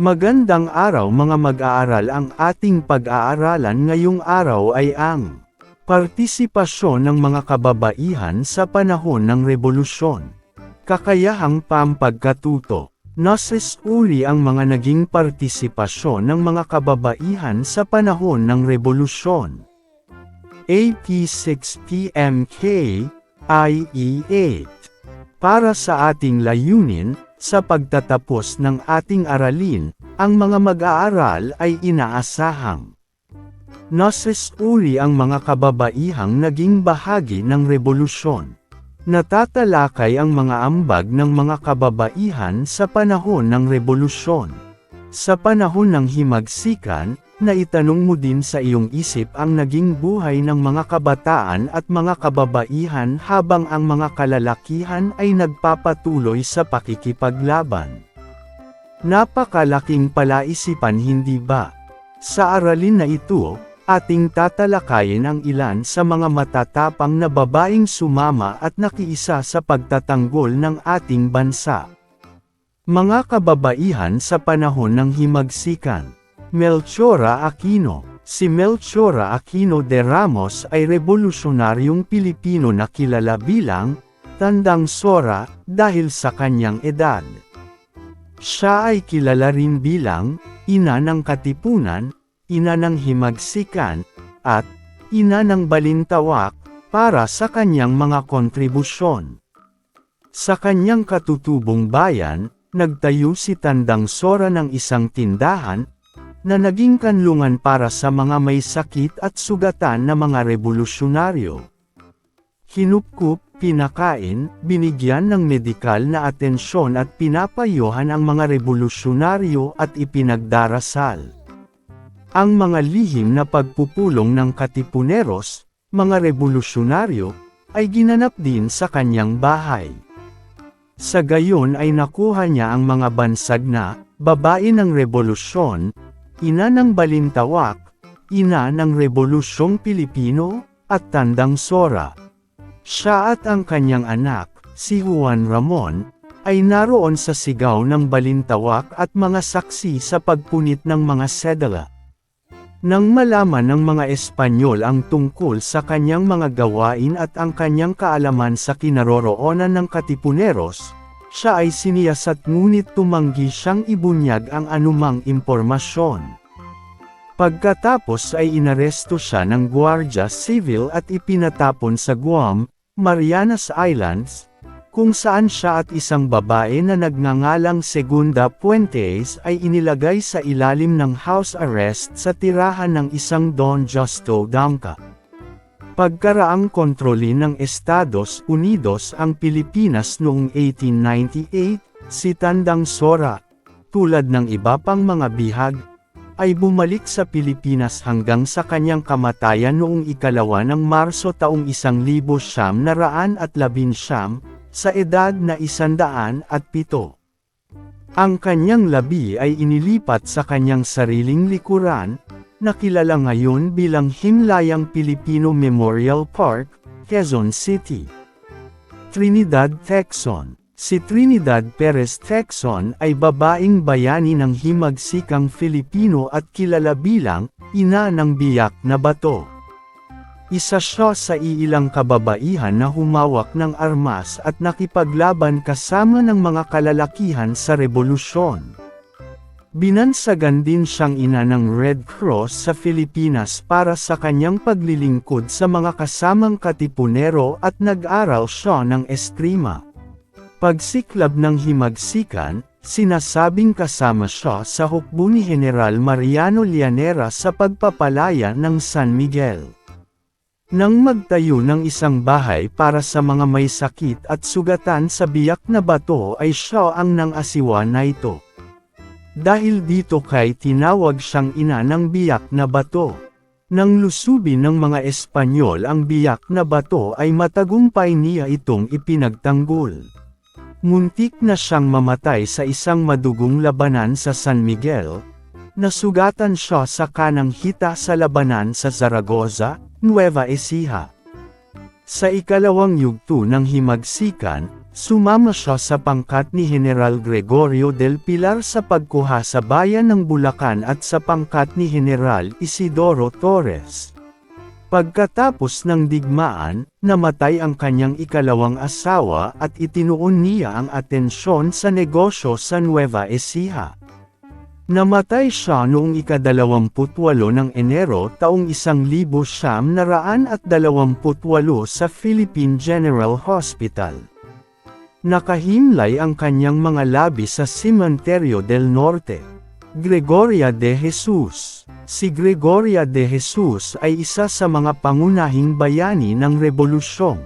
Magandang araw mga mag-aaral ang ating pag-aaralan ngayong araw ay ang partisipasyon ng mga kababaihan sa panahon ng revolusyon. Kakayahang pampagkatuto. Noses uri ang mga naging partisipasyon ng mga kababaihan sa panahon ng revolusyon. AP6PMK, IE8. Para sa ating layunin, sa pagtatapos ng ating aralin, ang mga mag-aaral ay inaasahang Noses uri ang mga kababaihang naging bahagi ng revolusyon. Natatalakay ang mga ambag ng mga kababaihan sa panahon ng revolusyon. Sa panahon ng himagsikan, naitanong mo din sa iyong isip ang naging buhay ng mga kabataan at mga kababaihan habang ang mga kalalakihan ay nagpapatuloy sa pakikipaglaban. Napakalaking palaisipan hindi ba? Sa aralin na ito, ating tatalakayin ang ilan sa mga matatapang na babaeng sumama at nakiisa sa pagtatanggol ng ating bansa. Mga kababaihan sa panahon ng himagsikan. Melchora Aquino Si Melchora Aquino de Ramos ay revolusyonaryong Pilipino na kilala bilang Tandang Sora dahil sa kanyang edad. Siya ay kilala rin bilang Ina ng Katipunan, Ina ng Himagsikan, at Ina ng Balintawak para sa kanyang mga kontribusyon. Sa kanyang katutubong bayan, nagtayo si Tandang Sora ng isang tindahan na naging kanlungan para sa mga may sakit at sugatan na mga revolusyonaryo. Hinupkup, pinakain, binigyan ng medikal na atensyon at pinapayuhan ang mga revolusyonaryo at ipinagdarasal. Ang mga lihim na pagpupulong ng katipuneros, mga revolusyonaryo, ay ginanap din sa kanyang bahay. Sa gayon ay nakuha niya ang mga bansag na, babae ng revolusyon, ina ng Balintawak, ina ng Rebolusyong Pilipino, at Tandang Sora. Siya at ang kanyang anak, si Juan Ramon, ay naroon sa sigaw ng Balintawak at mga saksi sa pagpunit ng mga sedala. Nang malaman ng mga Espanyol ang tungkol sa kanyang mga gawain at ang kanyang kaalaman sa kinaroroonan ng Katipuneros, siya ay siniyasat ngunit tumanggi siyang ibunyag ang anumang impormasyon. Pagkatapos ay inaresto siya ng Guardia Civil at ipinatapon sa Guam, Marianas Islands, kung saan siya at isang babae na nagngangalang Segunda Puentes ay inilagay sa ilalim ng house arrest sa tirahan ng isang Don Justo Damka. Pagkaraang kontrolin ng Estados Unidos ang Pilipinas noong 1898, si Tandang Sora, tulad ng iba pang mga bihag, ay bumalik sa Pilipinas hanggang sa kanyang kamatayan noong ikalawa ng Marso taong 1919 sa edad na isandaan at pito. Ang kanyang labi ay inilipat sa kanyang sariling likuran, nakilala ngayon bilang Himlayang Pilipino Memorial Park, Quezon City. Trinidad Texon Si Trinidad Perez Texon ay babaeng bayani ng himagsikang Filipino at kilala bilang, ina ng biyak na bato. Isa siya sa iilang kababaihan na humawak ng armas at nakipaglaban kasama ng mga kalalakihan sa revolusyon. Binansagan din siyang ina ng Red Cross sa Pilipinas para sa kanyang paglilingkod sa mga kasamang katipunero at nag-aral siya ng eskrima. Pagsiklab ng himagsikan, sinasabing kasama siya sa hukbo ni General Mariano Llanera sa pagpapalaya ng San Miguel. Nang magtayo ng isang bahay para sa mga may sakit at sugatan sa biyak na bato ay siya ang nang asiwa na ito. Dahil dito kay tinawag siyang ina ng biyak na bato. Nang lusubin ng mga Espanyol ang biyak na bato ay matagumpay niya itong ipinagtanggol. Muntik na siyang mamatay sa isang madugong labanan sa San Miguel, nasugatan siya sa kanang hita sa labanan sa Zaragoza, Nueva Ecija. Sa ikalawang yugto ng himagsikan, Sumama siya sa pangkat ni General Gregorio del Pilar sa pagkuha sa bayan ng Bulacan at sa pangkat ni General Isidoro Torres. Pagkatapos ng digmaan, namatay ang kanyang ikalawang asawa at itinuon niya ang atensyon sa negosyo sa Nueva Ecija. Namatay siya noong ikadalawamputwalo ng Enero taong isang libo siyam na raan at dalawamputwalo sa Philippine General Hospital. Nakahimlay ang kanyang mga labi sa Cementerio del Norte. Gregoria de Jesus Si Gregoria de Jesus ay isa sa mga pangunahing bayani ng Rebolusyong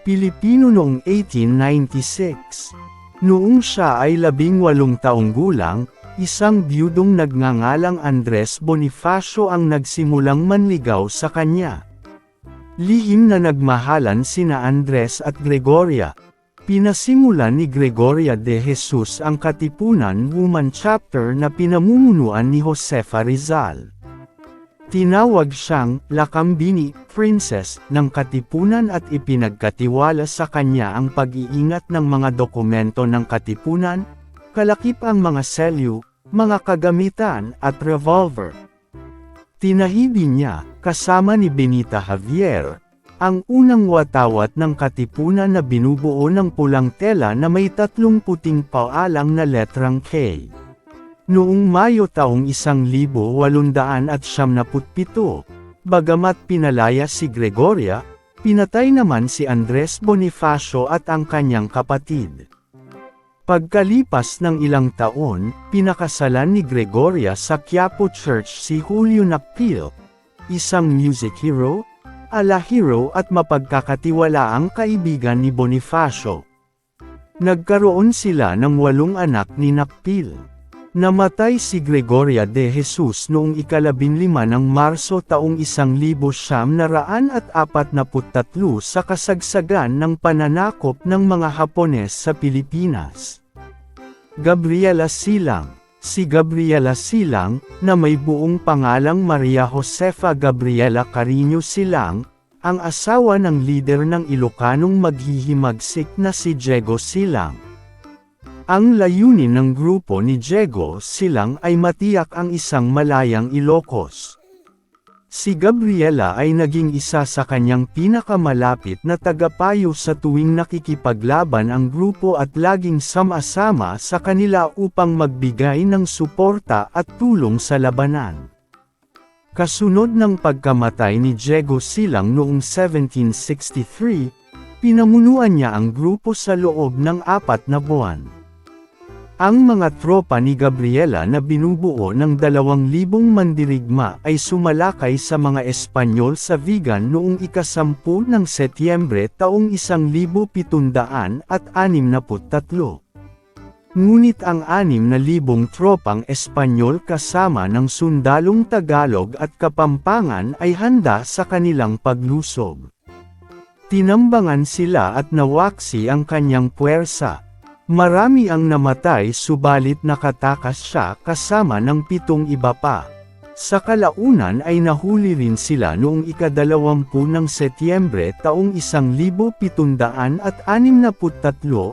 Pilipino noong 1896. Noong siya ay labing walong taong gulang, isang biyudong nagngangalang Andres Bonifacio ang nagsimulang manligaw sa kanya. Lihim na nagmahalan sina Andres at Gregoria. Pinasimulan ni Gregoria de Jesus ang Katipunan Woman Chapter na pinamumunuan ni Josefa Rizal. Tinawag siyang Lakambini, Princess, ng Katipunan at ipinagkatiwala sa kanya ang pag-iingat ng mga dokumento ng Katipunan, kalakip ang mga selyo, mga kagamitan at revolver. Tinahidi niya, kasama ni Benita Javier, ang unang watawat ng katipunan na binubuo ng pulang tela na may tatlong puting paalang na letrang K. Noong Mayo taong 1877, bagamat pinalaya si Gregoria, pinatay naman si Andres Bonifacio at ang kanyang kapatid. Pagkalipas ng ilang taon, pinakasalan ni Gregoria sa Quiapo Church si Julio Nakpil, isang music hero, alahiro at mapagkakatiwalaang kaibigan ni Bonifacio. Nagkaroon sila ng walong anak ni Nakpil. Namatay si Gregoria de Jesus noong ikalabinlima ng Marso taong isang libo siyam na raan at apat na putatlo sa kasagsagan ng pananakop ng mga Hapones sa Pilipinas. Gabriela Silang Si Gabriela Silang, na may buong pangalang Maria Josefa Gabriela Carino Silang, ang asawa ng lider ng Ilocanong maghihimagsik na si Diego Silang. Ang layunin ng grupo ni Diego Silang ay matiyak ang isang malayang Ilocos. Si Gabriela ay naging isa sa kanyang pinakamalapit na tagapayo sa tuwing nakikipaglaban ang grupo at laging sama-sama sa kanila upang magbigay ng suporta at tulong sa labanan. Kasunod ng pagkamatay ni Diego Silang noong 1763, pinamunuan niya ang grupo sa loob ng apat na buwan. Ang mga tropa ni Gabriela na binubuo ng 2,000 mandirigma ay sumalakay sa mga Espanyol sa Vigan noong ikasampu ng Setyembre taong 1763. Ngunit ang 6,000 tropang Espanyol kasama ng sundalong Tagalog at Kapampangan ay handa sa kanilang paglusob. Tinambangan sila at nawaksi ang kanyang puwersa. Marami ang namatay subalit nakatakas siya kasama ng pitong iba pa. Sa kalaunan ay nahuli rin sila noong ikadalawampu ng Setyembre taong 1763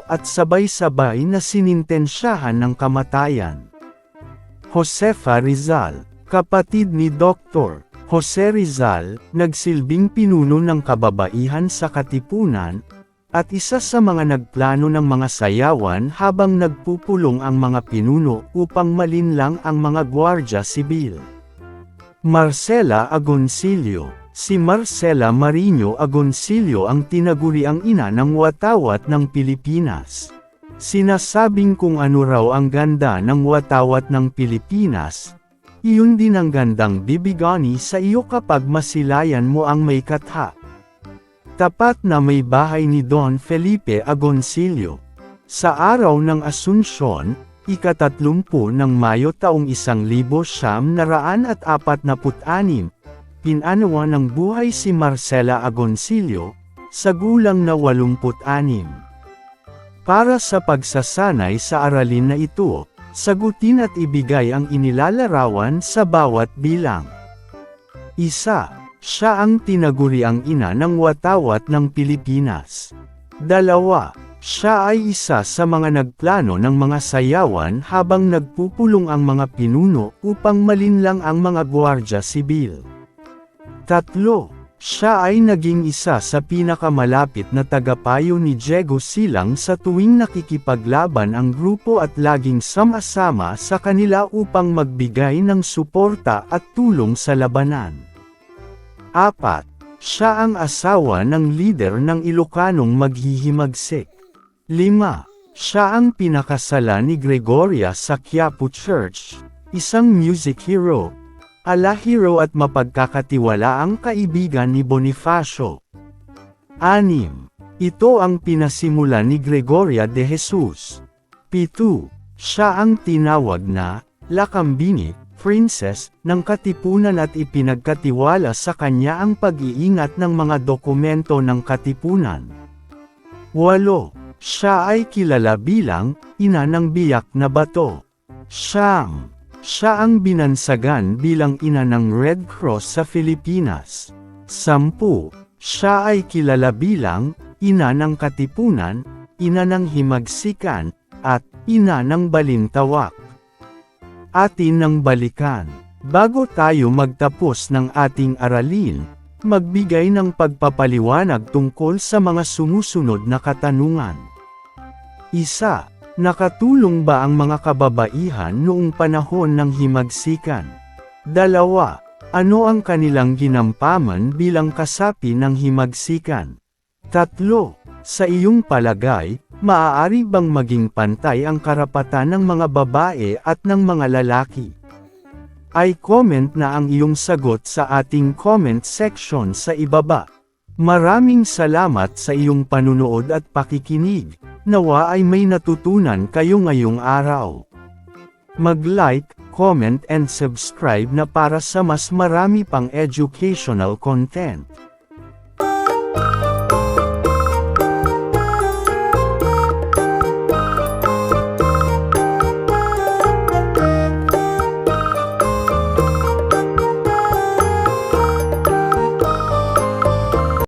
at sabay-sabay na sinintensyahan ng kamatayan. Josefa Rizal, kapatid ni Dr. Jose Rizal, nagsilbing pinuno ng kababaihan sa Katipunan, at isa sa mga nagplano ng mga sayawan habang nagpupulong ang mga pinuno upang malinlang ang mga gwardya sibil. Marcela Agoncillo Si Marcela Marino Agoncillo ang tinaguriang ina ng watawat ng Pilipinas. Sinasabing kung ano raw ang ganda ng watawat ng Pilipinas, iyon din ang gandang bibigani sa iyo kapag masilayan mo ang may katha. Tapat na may bahay ni Don Felipe Agoncillo. Sa araw ng Asunsyon, ikatatlumpu ng Mayo taong isang libo siyam na raan at apat na put-anim, pinanawa ng buhay si Marcela Agoncillo, sa gulang na walumput-anim. Para sa pagsasanay sa aralin na ito, sagutin at ibigay ang inilalarawan sa bawat bilang. Isa, siya ang tinaguriang ina ng watawat ng Pilipinas. Dalawa, Siya ay isa sa mga nagplano ng mga sayawan habang nagpupulong ang mga pinuno upang malinlang ang mga gwardya sibil. Tatlo, siya ay naging isa sa pinakamalapit na tagapayo ni Diego Silang sa tuwing nakikipaglaban ang grupo at laging sama-sama sa kanila upang magbigay ng suporta at tulong sa labanan. Apat, siya ang asawa ng lider ng Ilocanong maghihimagsik. 5. Siya ang pinakasala ni Gregoria sa Quiapo Church, isang music hero, ala hero at mapagkakatiwalaang kaibigan ni Bonifacio. 6. Ito ang pinasimula ni Gregoria de Jesus. 7. Siya ang tinawag na, Lakambini, Princess, ng Katipunan at ipinagkatiwala sa kanya ang pag-iingat ng mga dokumento ng Katipunan. 8. Siya ay kilala bilang, ina ng biyak na bato. Siyam. Siya ang binansagan bilang ina ng Red Cross sa Pilipinas. Sampu. Siya ay kilala bilang, ina ng katipunan, ina ng himagsikan, at ina ng balintawak. Atin ng balikan. Bago tayo magtapos ng ating aralin, magbigay ng pagpapaliwanag tungkol sa mga sumusunod na katanungan. Isa, nakatulong ba ang mga kababaihan noong panahon ng himagsikan? Dalawa, ano ang kanilang ginampaman bilang kasapi ng himagsikan? Tatlo, sa iyong palagay, maaari bang maging pantay ang karapatan ng mga babae at ng mga lalaki? Ay comment na ang iyong sagot sa ating comment section sa ibaba. Maraming salamat sa iyong panunood at pakikinig. Nawa ay may natutunan kayo ngayong araw. Mag-like, comment and subscribe na para sa mas marami pang educational content.